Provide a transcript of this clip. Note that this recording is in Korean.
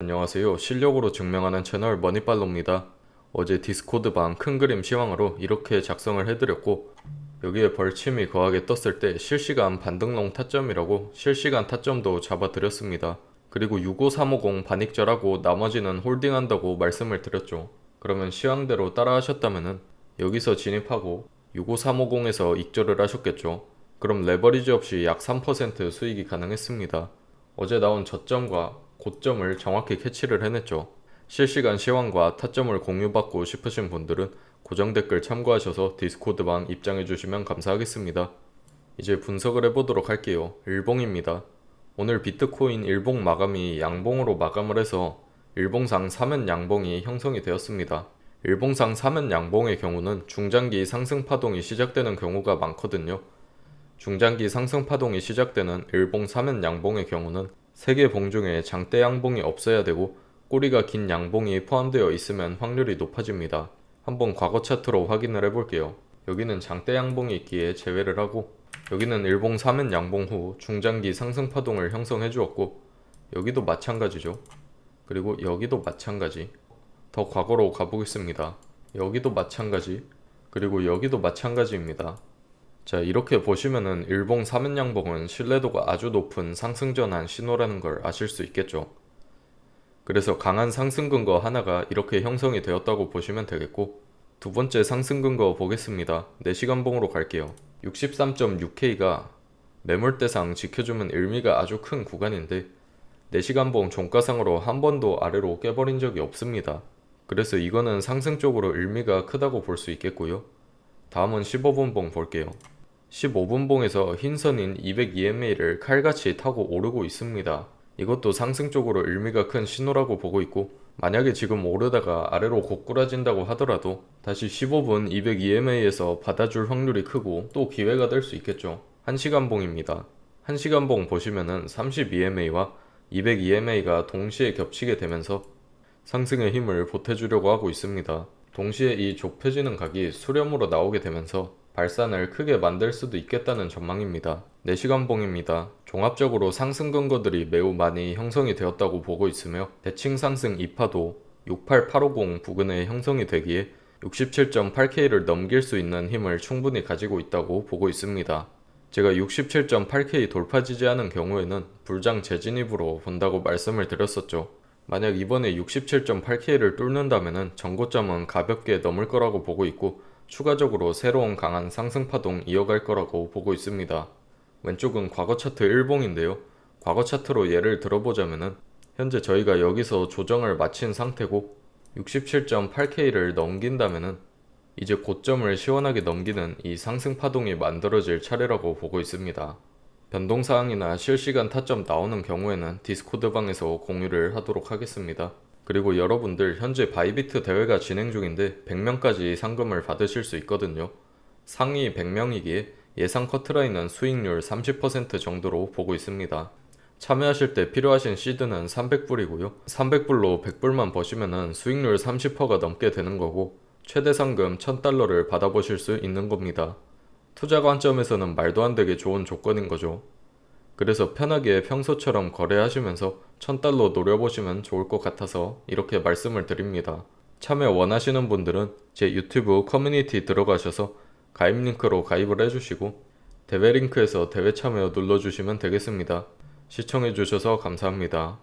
안녕하세요. 실력으로 증명하는 채널 머니빨로입니다. 어제 디스코드 방 큰 그림 시황으로 이렇게 작성을 해드렸고 여기에 벌침이 거하게 떴을 때 실시간 반등롱 타점이라고 실시간 타점도 잡아드렸습니다. 그리고 65350 반익절하고 나머지는 홀딩한다고 말씀을 드렸죠. 그러면 시황대로 따라하셨다면은 여기서 진입하고 65350에서 익절을 하셨겠죠. 그럼 레버리지 없이 약 3% 수익이 가능했습니다. 어제 나온 저점과 고점을 정확히 캐치를 해냈죠. 실시간 시황과 타점을 공유받고 싶으신 분들은 고정 댓글 참고하셔서 디스코드방 입장해 주시면 감사하겠습니다. 이제 분석을 해보도록 할게요. 일봉입니다. 오늘 비트코인 일봉 마감이 양봉으로 마감을 해서 일봉상 사면 양봉이 형성이 되었습니다. 일봉상 사면 양봉의 경우는 중장기 상승 파동이 시작되는 경우가 많거든요. 중장기 상승 파동이 시작되는 일봉 사면 양봉의 경우는 세 개 봉 중에 장대 양봉이 없어야 되고 꼬리가 긴 양봉이 포함되어 있으면 확률이 높아집니다. 한번 과거 차트로 확인을 해볼게요. 여기는 장대 양봉이 있기에 제외를 하고 여기는 일봉 사면 양봉 후 중장기 상승 파동을 형성해 주었고 여기도 마찬가지죠. 그리고 여기도 마찬가지. 더 과거로 가보겠습니다. 여기도 마찬가지. 그리고 여기도 마찬가지입니다. 자, 이렇게 보시면은 일봉 사면양봉은 신뢰도가 아주 높은 상승 전환 신호라는 걸 아실 수 있겠죠. 그래서 강한 상승 근거 하나가 이렇게 형성이 되었다고 보시면 되겠고, 두 번째 상승 근거 보겠습니다. 4시간봉으로 갈게요. 63.6K가 매물대상 지켜주면 의미가 아주 큰 구간인데, 4시간봉 종가상으로 한 번도 아래로 깨버린 적이 없습니다. 그래서 이거는 상승 쪽으로 의미가 크다고 볼 수 있겠고요. 다음은 15분봉 볼게요. 15분봉에서 흰선인 200EMA를 칼같이 타고 오르고 있습니다. 이것도 상승 쪽으로 의미가 큰 신호라고 보고 있고 만약에 지금 오르다가 아래로 고꾸라진다고 하더라도 다시 15분 200EMA에서 받아줄 확률이 크고 또 기회가 될 수 있겠죠. 1시간 봉입니다. 1시간 봉 보시면은 30EMA와 200EMA가 동시에 겹치게 되면서 상승의 힘을 보태주려고 하고 있습니다. 동시에 이 좁혀지는 각이 수렴으로 나오게 되면서 발산을 크게 만들 수도 있겠다는 전망입니다. 4시간봉입니다. 종합적으로 상승 근거들이 매우 많이 형성이 되었다고 보고 있으며 대칭 상승 2파도 68850 부근에 형성이 되기에 67.8K를 넘길 수 있는 힘을 충분히 가지고 있다고 보고 있습니다. 제가 67.8K 돌파 지지하는 경우에는 불장 재진입으로 본다고 말씀을 드렸었죠. 만약 이번에 67.8K를 뚫는다면은 전고점은 가볍게 넘을 거라고 보고 있고 추가적으로 새로운 강한 상승 파동 이어갈 거라고 보고 있습니다. 왼쪽은 과거 차트 일봉인데요. 과거 차트로 예를 들어보자면은 현재 저희가 여기서 조정을 마친 상태고 67.8K를 넘긴다면은 이제 고점을 시원하게 넘기는 이 상승 파동이 만들어질 차례라고 보고 있습니다. 변동 사항이나 실시간 타점 나오는 경우에는 디스코드 방에서 공유를 하도록 하겠습니다. 그리고 여러분들 현재 바이비트 대회가 진행 중인데 100명까지 상금을 받으실 수 있거든요. 상위 100명이기에 예상 커트라인은 수익률 30% 정도로 보고 있습니다. 참여하실 때 필요하신 시드는 300불이고요. 300불로 100불만 버시면은 수익률 30%가 넘게 되는 거고 최대 상금 1000달러를 받아보실 수 있는 겁니다. 투자 관점에서는 말도 안 되게 좋은 조건인 거죠. 그래서 편하게 평소처럼 거래하시면서 1000달러 노려보시면 좋을 것 같아서 이렇게 말씀을 드립니다. 참여 원하시는 분들은 제 유튜브 커뮤니티 들어가셔서 가입 링크로 가입을 해주시고 대회 링크에서 대회 참여 눌러주시면 되겠습니다. 시청해주셔서 감사합니다.